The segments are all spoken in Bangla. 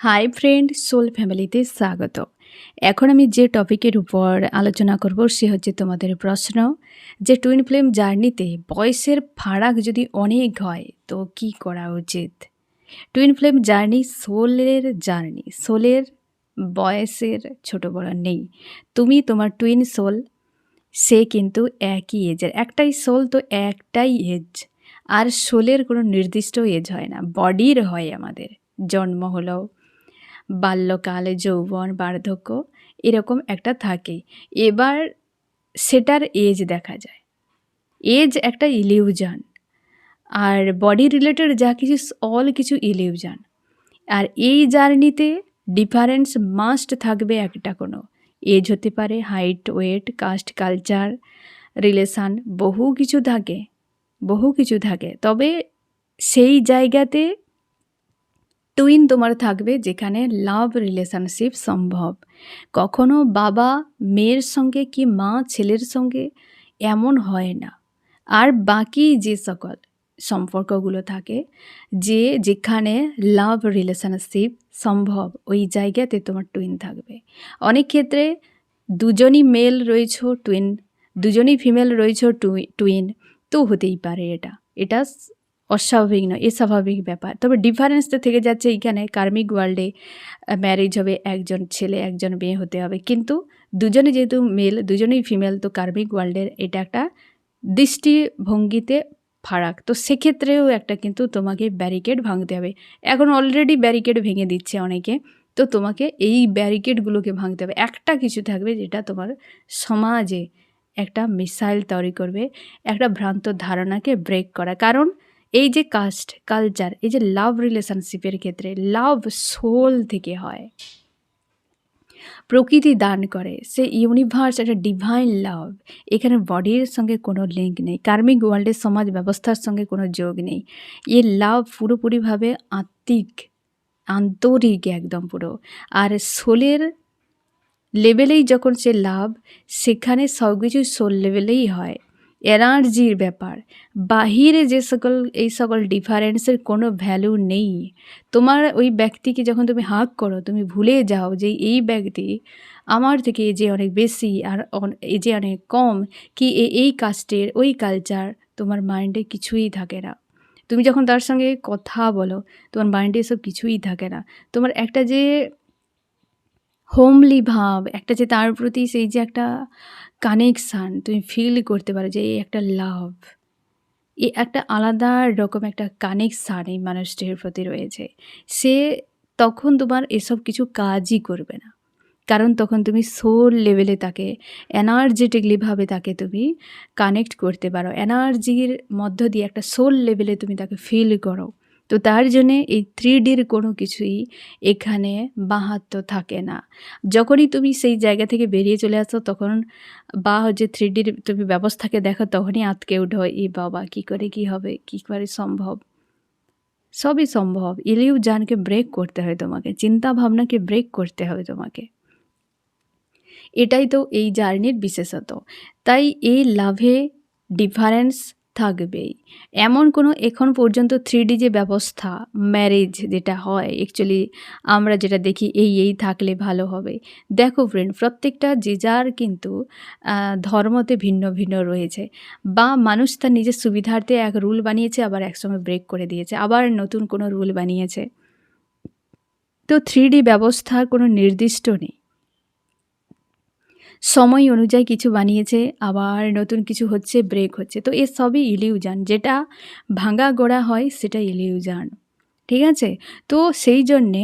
হাই ফ্রেন্ড সোল ফ্যামিলিতে স্বাগত। এখন আমি যে টপিকের উপর আলোচনা করব সে হচ্ছে তোমাদের প্রশ্ন, যে টুইন ফ্লেম জার্নিতে বয়সের ফারাক যদি অনেক হয়, তো কি করা উচিত? টুইন ফ্লেম জার্নি সোলের জার্নি সোলের বয়সের ছোট বড় নেই। তুমি তোমার টুইন সোল সে কিন্তু একই এজের একটাই সোল তো একটাই এজ আর সোলের কোনো নির্দিষ্ট এজ হয় না। বডির হয় আমাদের। জন্ম হলো বাল্যকালে যৌবন, বার্ধক্য এরকম একটা থাকে। এবার সেটার এজ দেখা যায়। এজ একটা ইলিউজান আর বডি রিলেটেড যা কিছু অল কিছু ইলিউজান আর এই জার্নিতে ডিফারেন্স মাস্ট থাকবে একটা কোনো। এজ হতে পারে height weight caste culture relation বহু কিছু থাকে। বহু কিছু থাকে। তবে সেই জায়গাতে টুইন তোমার থাকবে, যেখানে লাভ রিলেশনশিপ সম্ভব। কখনো বাবা মেয়ের সঙ্গে কি মা ছেলের সঙ্গে এমন হয় না। আর বাকি যে সকল সম্পর্কগুলো থাকে, যে যেখানে লাভ রিলেশনশিপ সম্ভব, ওই জায়গাতে তোমার টুইন থাকবে। অনেক ক্ষেত্রে দুজনই মেল রয়েছ টুইন দুজনই ফিমেল রয়েছ টুইন তো হতেই পারে এটা। এটা অস্বাভাবিক নয়, এ স্বাভাবিক ব্যাপার। তবে ডিফারেন্সটা থেকে যাচ্ছে এইখানে কার্মিক ওয়ার্ল্ডে ম্যারেজ হবে একজন ছেলে, একজন মেয়ে হতে হবে। কিন্তু দুজনে যেহেতু মেল দুজনেই ফিমেল তো কার্মিক ওয়ার্ল্ডের এটা একটা দৃষ্টিভঙ্গিতে ফারাক। তো সেক্ষেত্রেও একটা কিন্তু তোমাকে ব্যারিকেড ভাঙতে হবে। এখন অলরেডি ব্যারিকেড ভেঙে দিচ্ছে অনেকে, তো তোমাকে এই ব্যারিকেডগুলোকে ভাঙতে হবে। একটা কিছু থাকবে যেটা তোমার সমাজে একটা মিসাইল তৈরি করবে, একটা ভ্রান্ত ধারণাকে ব্রেক করা। কারণ এই যে কাস্ট, কালচার, এই যে লাভ রিলেশনশিপের ক্ষেত্রে লাভ সোল থেকে হয়। প্রকৃতি দান করে, সে ইউনিভার্স একটা ডিভাইন লাভ এখানে বডির সঙ্গে কোনো লিঙ্ক নেই কার্মিক ওয়ার্ল্ডের সমাজ ব্যবস্থার সঙ্গে কোনো যোগ নেই। এ লাভ পুরোপুরিভাবে আত্মিক, আন্তরিক একদম পুরো। আর সোলের লেভেলেই যখন সে লাভ, সেখানে সব কিছু সোল লেভেলেই হয়। এনার্জির ব্যাপার। বাহিরে যে সকল, এই সকল ডিফারেন্সের কোনো ভ্যালু নেই। তোমার ওই ব্যক্তিকে যখন তুমি হাক করো, তুমি ভুলে যাও যে এই ব্যক্তি আমার থেকে যে অনেক বেশি আর এই যে অনেক কম, কি এই কাস্টের, ওই কালচার তোমার মাইন্ডে কিছুই থাকে না। তুমি যখন তার সঙ্গে কথা বলো, তোমার মাইন্ডে এসব কিছুই থাকে না। তোমার একটা যে হোমলি ভাব, একটা যে তার প্রতি সেই যে একটা কানেকশান তুমি ফিল করতে পারো যে এই একটা লাভ এ একটা আলাদা রকম একটা কানেকশান এই মানুষটির প্রতি রয়েছে। সে তখন তোমার এসব কিছু কাজই করবে না। কারণ তখন তুমি সোল লেভেলে তাকে এনার্জেটিকলিভাবে তাকে তুমি কানেক্ট করতে পারো। এনার্জির মধ্য দিয়ে একটা সোল লেভেলে তুমি তাকে ফিল করো। তো তার জন্যে এই থ্রি ডির কোনো কিছুই এখানে বাহাত্ম থাকে না। যখনই তুমি সেই জায়গা থেকে বেরিয়ে চলে আসো, তখন বা হচ্ছে থ্রি ডির তুমি ব্যবস্থাকে দেখো, তখনই আতকে উঠো, এ বাবা, কী করে কি হবে, কী করে সম্ভব? সবই সম্ভব। ইলিউ জানকে ব্রেক করতে হয় তোমাকে, চিন্তা ভাবনাকে ব্রেক করতে হবে তোমাকে। এটাই তো এই জার্নির বিশেষত তাই এই লাভে ডিফারেন্স থাকবেই। এমন কোনো এখন পর্যন্ত থ্রি ডি যে ব্যবস্থা ম্যারেজ যেটা হয় অ্যাকচুয়ালি আমরা যেটা দেখি এই এই থাকলে ভালো হবে। দেখো ফ্রেন্ড প্রত্যেকটা যে যার কিন্তু ধর্মতে ভিন্ন ভিন্ন রয়েছে। বা মানুষ তার নিজের সুবিধার্থে এক রুল বানিয়েছে, আবার একসময় ব্রেক করে দিয়েছে, আবার নতুন কোনো রুল বানিয়েছে। তো থ্রি ডি ব্যবস্থার কোনো নির্দিষ্ট নেই। সময় অনুযায়ী কিছু বানিয়েছে, আবার নতুন কিছু হচ্ছে ব্রেক হচ্ছে। তো এ সবই ইলিউজান যেটা ভাঙা গোড়া হয় সেটা ইলিউজান ঠিক আছে? তো সেই জন্যে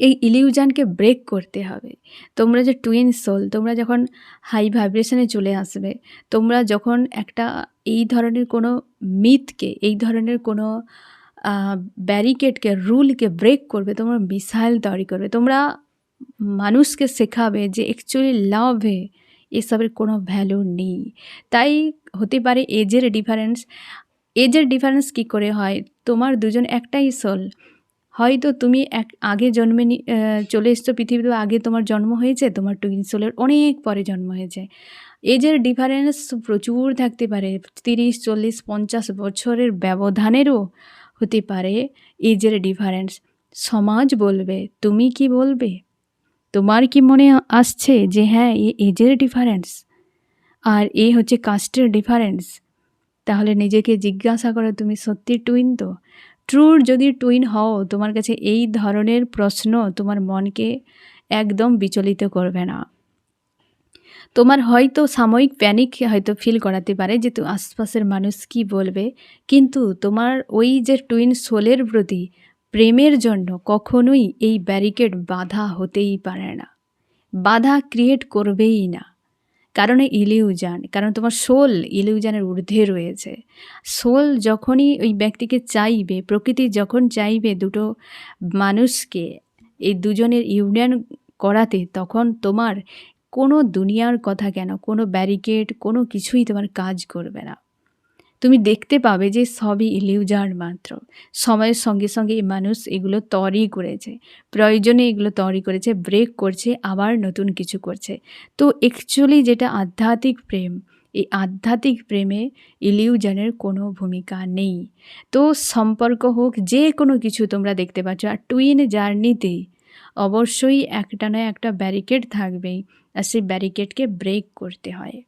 এই ইলিউজানকে ব্রেক করতে হবে। তোমরা যে টুইন সোল তোমরা যখন হাই ভাইব্রেশনে চলে আসবে, তোমরা যখন একটা এই ধরনের কোনো মিথকে এই ধরনের কোনো ব্যারিকেডকে রুলকে ব্রেক করবে, তোমরা মিসাইল তৈরি করবে। তোমরা মানুষকে শেখাবে যে অ্যাকচুয়ালি লাভে এসবের কোনো ভ্যালু নেই। তাই হতে পারে এজের ডিফারেন্স এজের ডিফারেন্স কি করে হয়? তোমার দুজন একটাই সোল হয়তো তুমি এক, আগে জন্মে চলে এসছো পৃথিবীতে, আগে তোমার জন্ম হয়েছে, তোমার টুইন সোলের অনেক পরে জন্ম হয়েছে। এজের ডিফারেন্স প্রচুর থাকতে পারে, তিরিশ, চল্লিশ, পঞ্চাশ বছরের ব্যবধানেরও হতে পারে এজের ডিফারেন্স সমাজ বলবে, তুমি কি বলবে? তোমার কি মনে আসছে যে হ্যাঁ এ এজের ডিফারেন্স আর এ হচ্ছে কাস্টের ডিফারেন্স তাহলে নিজেকে জিজ্ঞাসা করো, তুমি সত্যি টুইন তো? ট্রুর যদি টুইন হও, তোমার কাছে এই ধরনের প্রশ্ন তোমার মনকে একদম বিচলিত করবে না। তোমার হয়তো সাময়িক প্যানিক হয়তো ফিল করাতে পারে যে তো আশপাশের মানুষ কি বলবে, কিন্তু তোমার ওই যে টুইন সোলের প্রতি প্রেমের জন্য কখনোই এই ব্যারিকেড বাধা হতেই পারে না। বাধা ক্রিয়েট করবেই না। কারণ ইলিউজান, কারণ তোমার সোল ইলিউজানের ঊর্ধ্বে রয়েছে। সোল যখনই ওই ব্যক্তিকে চাইবে, প্রকৃতি যখন চাইবে দুটো মানুষকে, এই দুজনের ইউনিয়ন করাতে, তখন তোমার কোনো দুনিয়ার কথা কেন, কোনো ব্যারিকেড, কোনো কিছুই তোমার কাজ করবে না। তুমি দেখতে পাবে যে সবই ইলিউজার মাত্র। সময়ের সঙ্গে সঙ্গে এই মানুষ এগুলো তৈরি করেছে। প্রয়োজনে এগুলো তৈরি করেছে ব্রেক করছে, আবার নতুন কিছু করছে। তো অ্যাকচুয়ালি যেটা আধ্যাত্মিক প্রেম, এই আধ্যাত্মিক প্রেমে ইলিউজনের কোনো ভূমিকা নেই। তো সম্পর্ক হোক, যে কোনো কিছু তোমরা দেখতে পাচ্ছ, আর টুইন জার্নিতে অবশ্যই একটা না একটা ব্যারিকেড থাকবেই, আর সেই ব্যারিকেডকে ব্রেক করতে হয়।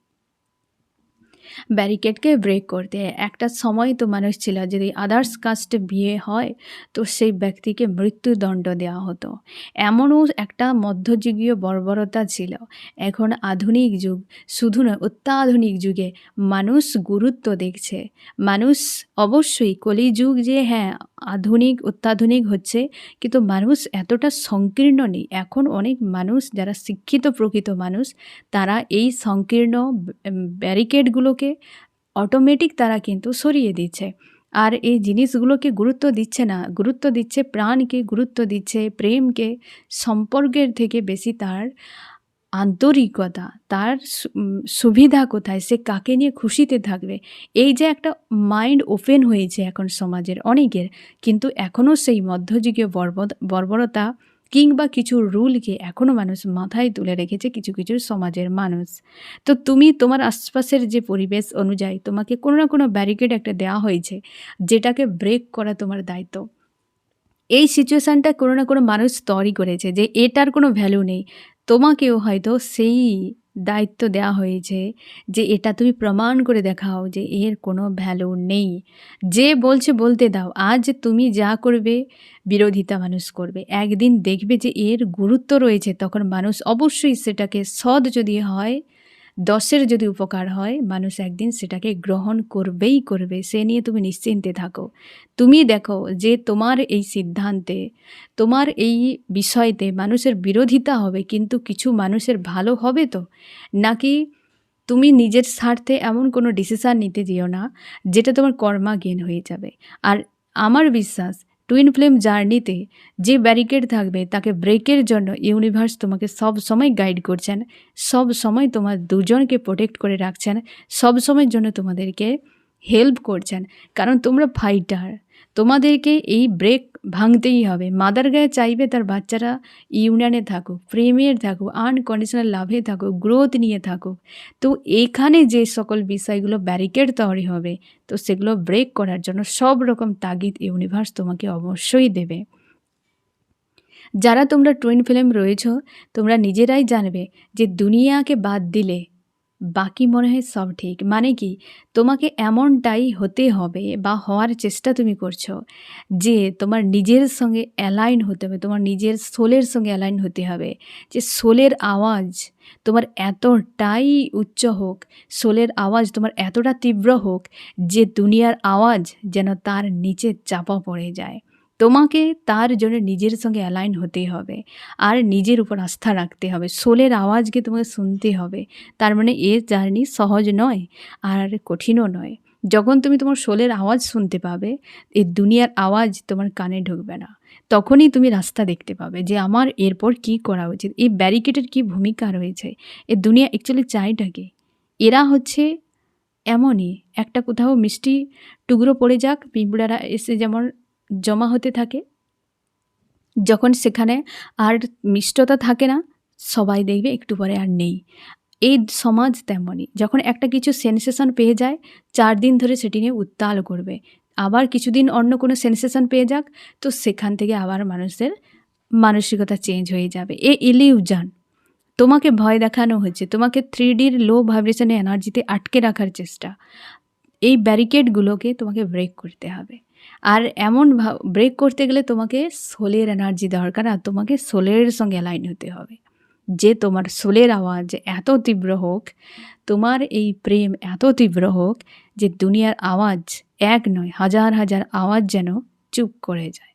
ব্যারিকেডকে ব্রেক করতে একটা সময় তো মানুষ ছিল, যদি আদার্স কাস্টে বিয়ে হয়, তো সেই ব্যক্তিকে মৃত্যুদণ্ড দেওয়া হতো। এমনও একটা মধ্যযুগীয় বর্বরতা ছিল। এখন আধুনিক যুগ, শুধু নয়, অত্যাধুনিক যুগে মানুষ গুরুত্ব দেখছে। মানুষ অবশ্যই কলিযুগ যে হ্যাঁ আধুনিক, অত্যাধুনিক হচ্ছে, কিন্তু মানুষ এতটা সংকীর্ণ নেই। এখন অনেক মানুষ, যারা শিক্ষিত প্রকৃত মানুষ, তারা এই সংকীর্ণ ব্যারিকেডগুলোকে অটোমেটিক তারা কিন্তু সরিয়ে দিচ্ছে। আর এই জিনিসগুলোকে গুরুত্ব দিচ্ছে না। গুরুত্ব দিচ্ছে প্রাণকে, গুরুত্ব দিচ্ছে প্রেমকে, সম্পর্কের থেকে বেশি তার আন্তরিকতা, তার সুবিধা কোথায়, সে কাকে নিয়ে খুশিতে থাকবে? এই যে একটা মাইন্ড ওপেন হয়েছে এখন সমাজের অনেকের, কিন্তু এখনও সেই মধ্যযুগীয় বর্বরতা কিংবা কিছু রুলকে এখনও মানুষ মাথায় তুলে রেখেছে কিছু কিছু সমাজের মানুষ। তো তুমি তোমার আশপাশের যে পরিবেশ অনুযায়ী তোমাকে কোনো না কোনো ব্যারিকেড একটা দেওয়া হয়েছে, যেটাকে ব্রেক করা তোমার দায়িত্ব। এই সিচুয়েশানটা কোনো না কোনো মানুষ তৈরি করেছে যে এটার কোনো ভ্যালু নেই। তোমাকেও হয়তো সেই দায়িত্ব দেওয়া হয়েছে যে এটা তুমি প্রমাণ করে দেখাও যে এর কোনো ভ্যালু নেই। যে বলছে বলতে দাও, আজ তুমি যা করবে, বিরোধিতা মানুষ করবে। একদিন দেখবে যে এর গুরুত্ব রয়েছে, তখন মানুষ অবশ্যই সেটাকে সৎ যদি হয় দশের যদি উপকার হয়, মানুষ একদিন সেটাকে গ্রহণ করবেই করবে, সে নিয়ে তুমি নিশ্চিন্তে থাকো। তুমি দেখো যে তোমার এই সিদ্ধান্তে, তোমার এই বিষয়তে মানুষের বিরোধিতা হবে, কিন্তু কিছু মানুষের ভালো হবে তো? নাকি তুমি নিজের স্বার্থে এমন কোনো ডিসিশান নিতে দিও না, যেটা তোমার কর্মা কর্মাজ্ঞান হয়ে যাবে? আর আমার বিশ্বাস টুইন ফ্লেম জার্নিতে যে ব্যারিকেড থাকবে, তাকে ব্রেকের জন্য ইউনিভার্স তোমাকে সব সময় গাইড করছেন, সব সময় তোমার দুজনকে প্রোটেক্ট করে রাখছেন, সব সময়ের জন্য তোমাদেরকে হেল্প করছেন। কারণ তোমরা ফাইটার তোমাদেরকে এই ব্রেক ভাঙতেই হবে। মাদার গায়ে চাইবে তার বাচ্চারা ইউনিয়নে থাকুক প্রেমের থাকুক আনকন্ডিশনাল লাভে থাকুক গ্রোথ নিয়ে থাকুক। তো এখানে যে সকল বিষয়গুলো ব্যারিকেড তৈরি হবে, তো সেগুলো ব্রেক করার জন্য সব রকম তাগিদ ইউনিভার্স তোমাকে অবশ্যই দেবে। যারা তোমরা টুইন ফিল্ম রয়েছ, তোমরা নিজেরাই জানবে যে দুনিয়াকে বাদ দিলে বাকি মনে হয় সব ঠিক। মানে কি? তোমাকে এমনটাই হতে হবে বা হওয়ার চেষ্টা তুমি করছ যে তোমার নিজের সঙ্গে অ্যালাইন হতে হবে, তোমার নিজের সোলের সঙ্গে অ্যালাইন হতে হবে। যে সোলের আওয়াজ তোমার এতটাই উচ্চ হোক সোলের আওয়াজ তোমার এতটা তীব্র হোক যে দুনিয়ার আওয়াজ যেন তার নিচে চাপা পড়ে যায়। তোমাকে তার জন্য নিজের সঙ্গে অ্যালাইন হতে হবে। আর নিজের উপর আস্থা রাখতে হবে। সোলের আওয়াজকে তোমাকে শুনতে হবে। তার মানে এ জার্নি সহজ নয় আর কঠিনও নয়। যখন তুমি তোমার সোলের আওয়াজ শুনতে পাবে এই দুনিয়ার আওয়াজ তোমার কানে ঢুকবে না। তখনই তুমি রাস্তা দেখতে পাবে যে আমার এরপর কি করা উচিত। এই ব্যারিকেডের কি ভূমিকা রয়েছে? এ দুনিয়া অ্যাকচুয়ালি চাইটাকে এরা হচ্ছে এমনই। একটা কোথাও মিষ্টি টুকরো পড়ে যাক, পিঁপড়ারা এসে যেমন জমা হতে থাকে। যখন সেখানে আর মিষ্টতা থাকে না, সবাই দেখবে একটু পরে আর নেই। এই সমাজ তেমনই। যখন একটা কিছু সেন্সেশন পেয়ে যায়, চার দিন ধরে সেটি নিয়ে উত্তাল করবে। আবার কিছুদিন অন্য কোনো সেন্সেশন পেয়ে যাক, তো সেখান থেকে আবার মানুষের মানসিকতা চেঞ্জ হয়ে যাবে। এ ইলিউজান তোমাকে ভয় দেখানো হয়েছে। তোমাকে থ্রি ডির লো ভাইব্রেশনে এনার্জিতে আটকে রাখার চেষ্টা। এই ব্যারিকেডগুলোকে তোমাকে ব্রেক করতে হবে। আর এমন ব্রেক করতে গেলে তোমাকে সোলের এনার্জি দরকার আর তোমাকে সোলের সঙ্গে অ্যালাইন হতে হবে। যে তোমার সোলের আওয়াজ এত তীব্র হোক, তোমার এই প্রেম এত তীব্র হোক, যে দুনিয়ার আওয়াজ এক নয়, হাজার হাজার আওয়াজ যেন চুপ করে যায়।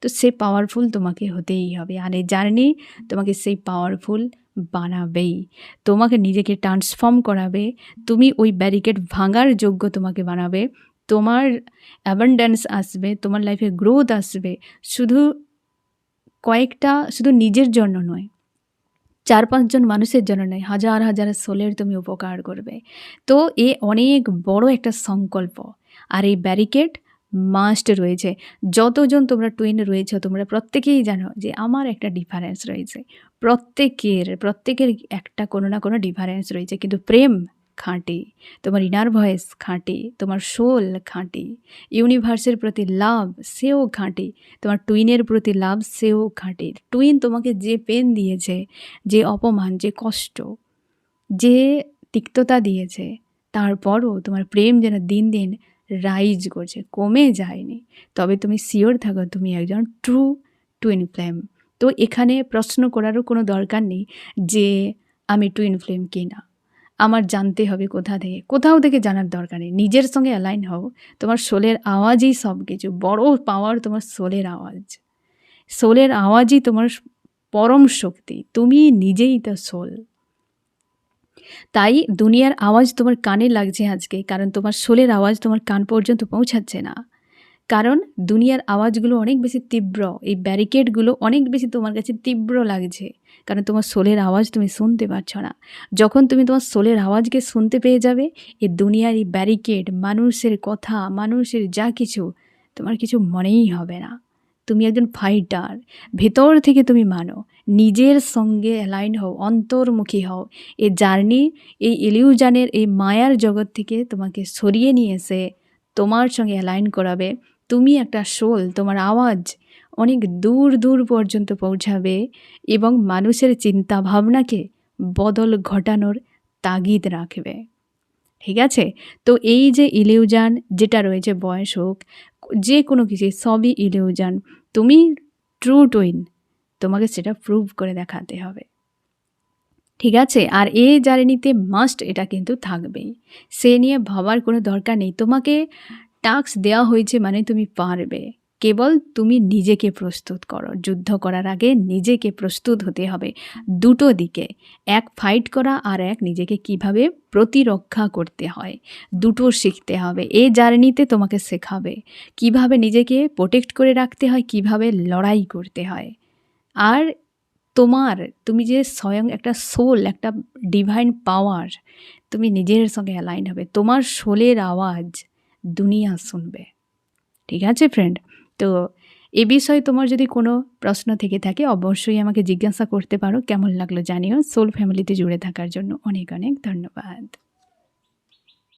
তো সে পাওয়ারফুল তোমাকে হতেই হবে। আর এই জার্নি তোমাকে সেই পাওয়ারফুল বানাবেই। তোমাকে নিজেকে ট্রান্সফর্ম করাবে। তুমি ওই ব্যারিকেড ভাঙার যোগ্য তোমাকে বানাবে। তোমার অ্যাবান্ডেন্স আসবে, তোমার লাইফে গ্রোথ আসবে, শুধু কয়েকটা, শুধু নিজের জন্য নয়, চার পাঁচজন মানুষের জন্য নয়, হাজার হাজার সোলের তুমি উপকার করবে। তো এ অনেক বড় একটা সংকল্প। আর এই ব্যারিকেড মাস্ট রয়েছে। যতজন তোমরা টুইন রয়েছে, তোমরা প্রত্যেকেই জানো যে আমার একটা ডিফারেন্স রয়েছে। প্রত্যেকের প্রত্যেকের একটা কোনো না কোনো ডিফারেন্স রয়েছে। কিন্তু প্রেম খাঁটি, তোমার ইনার ভয়েস খাঁটি, তোমার সোল খাঁটি ইউনিভার্সের প্রতি লাভ সেও খাঁটি, তোমার টুইনের প্রতি লাভ সেও খাঁটি। টুইন তোমাকে যে পেন দিয়েছে, যে অপমান, যে কষ্ট, যে তিক্ততা দিয়েছে, তারপরও তোমার প্রেম যেন দিন দিন রাইজ করছে, কমে যায়নি। তবে তুমি শিওর থাকো, তুমি একজন ট্রু টুইন ফ্লেম তো এখানে প্রশ্ন করারও কোনো দরকার নেই যে আমি টুইন ফ্লেম কিনা। আমার জানতে হবে কোথা থেকে। কোথাও থেকে জানার দরকার নেই। নিজের সঙ্গে অ্যালাইন হও। তোমার সোলের আওয়াজই সব কিছু বড় পাওয়ার তোমার সোলের আওয়াজ। সোলের আওয়াজই তোমার পরম শক্তি। তুমি নিজেই তো সোল তাই দুনিয়ার আওয়াজ তোমার কানে লাগছে আজকে। কারণ তোমার সোলের আওয়াজ তোমার কান পর্যন্ত পৌঁছাচ্ছে না। কারণ দুনিয়ার আওয়াজগুলো অনেক বেশি তীব্র, এই ব্যারিকেডগুলো অনেক বেশি তোমার কাছে তীব্র লাগছে। কারণ তোমার সোলের আওয়াজ তুমি শুনতে পারছ না। যখন তুমি তোমার সোলের আওয়াজকে শুনতে পেয়ে যাবে এই দুনিয়ার এই ব্যারিকেড মানুষের কথা, মানুষের যা কিছু, তোমার কিছু মনেই হবে না। তুমি একজন ফাইটার ভেতর থেকে তুমি মানো, নিজের সঙ্গে অ্যালাইন হও, অন্তর্মুখী হও। এই জার্নি এই ইলিউজানের এই মায়ার জগৎ থেকে তোমাকে সরিয়ে নিয়ে এসে তোমার সঙ্গে অ্যালাইন করাবে। তুমি একটা শোল, তোমার আওয়াজ অনেক দূর দূর পর্যন্ত পৌঁছাবে এবং মানুষের চিন্তা ভাবনাকে বদল ঘটানোর তাগিদ রাখবে। ঠিক আছে? তো এই যে ইলিউজান, যেটা রয়েছে বয়স হোক, যে কোনো কিছু, সবই ইলিউজান। তুমি ট্রু টুইন তোমাকে সেটা প্রুভ করে দেখাতে হবে। ঠিক আছে? আর এ জার্নিতে মাস্ট এটা কিন্তু থাকবেই। সে নিয়ে ভাবার কোনো দরকার নেই। তোমাকে টাস্ক দেওয়া হয়েছে মানে তুমি পারবে। কেবল তুমি নিজেকে প্রস্তুত করো। যুদ্ধ করার আগে নিজেকে প্রস্তুত হতে হবে দুটো দিকে। এক ফাইট করা আর এক নিজেকে কীভাবে প্রতিরক্ষা করতে হয়। দুটো শিখতে হবে। এই জার্নিতে তোমাকে শেখাবে কীভাবে নিজেকে প্রোটেক্ট করে রাখতে হয়, কীভাবে লড়াই করতে হয়। আর তোমার, তুমি যে স্বয়ং একটা সোল একটা ডিভাইন পাওয়ার তুমি নিজের সঙ্গে অ্যালাইন হবে। তোমার সোলের আওয়াজ দুনিয়া শুনবে। ঠিক আছে ফ্রেন্ড তো এ বিষয়ে তোমার যদি কোনো প্রশ্ন থেকে থাকে, অবশ্যই আমাকে জিজ্ঞাসা করতে পারো। কেমন লাগল জানিও। সোল ফ্যামিলিতে জুড়ে থাকার জন্য অনেক অনেক ধন্যবাদ।